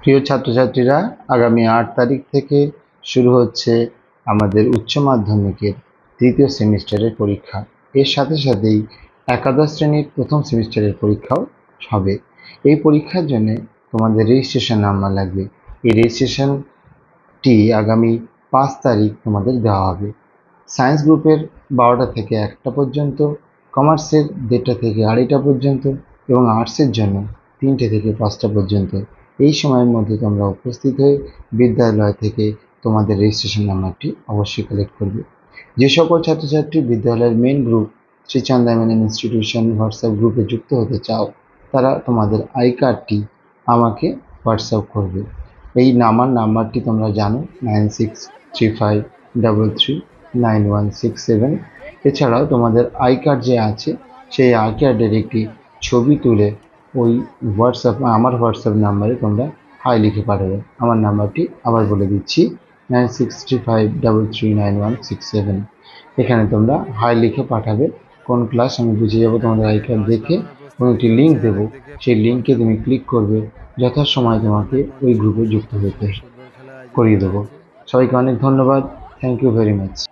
প্রিয় ছাত্রছাত্রীরা, আগামী আট তারিখ থেকে শুরু হচ্ছে আমাদের উচ্চ মাধ্যমিকের তৃতীয় সেমিস্টারের পরীক্ষা। এর সাথে সাথেই একাদশ শ্রেণির প্রথম সেমিস্টারের পরীক্ষাও হবে। এই পরীক্ষার জন্য তোমাদের রেজিস্ট্রেশন নাম্বার লাগবে। এই রেজিস্ট্রেশনটি আগামী পাঁচ তারিখ তোমাদের দেওয়া হবে। সায়েন্স গ্রুপের বারোটা থেকে একটা পর্যন্ত কমার্সের দেড়টা থেকে আড়াইটা পর্যন্ত এবং আর্টসের জন্য তিনটে থেকে পাঁচটা পর্যন্ত। এই সময়ের মধ্যে তোমরা উপস্থিত হয়ে বিদ্যালয় থেকে তোমাদের রেজিস্ট্রেশন নাম্বারটি অবশ্যই কালেক্ট করবে। যে সকল ছাত্রছাত্রী বিদ্যালয়ের main group Shri Chandamen institution WhatsApp গ্রুপে যুক্ত হতে চাও, তারা তোমাদের আই কার্ডটি আমাকে হোয়াটসঅ্যাপ করবে। এই নামার নাম্বারটি তোমরা জানো nine six three five double three nine one six seven এছাড়াও তোমাদের আই কার্ড যে আছে, সেই আই কার্ডের একটি ছবি তুলে ওই হোয়াটসঅ্যাপ, আমার হোয়াটসঅ্যাপ নাম্বারে তোমরা হাই লিখে পাঠাবে। আমার নাম্বারটি আবার বলে দিচ্ছি, nine six three five double three nine one six seven. এখানে তোমরা হাই লিখে পাঠাবে কোন ক্লাস, আমি বুঝে যাব তোমাদের আই কার্ড দেখে। এবং একটি লিঙ্ক দেবো, সেই লিঙ্কে তুমি ক্লিক করবে, যথাসময় তোমাকে ওই গ্রুপে যুক্ত হতে করিয়ে দেবো। সবাইকে অনেক ধন্যবাদ থ্যাংক ইউ ভেরি মাচ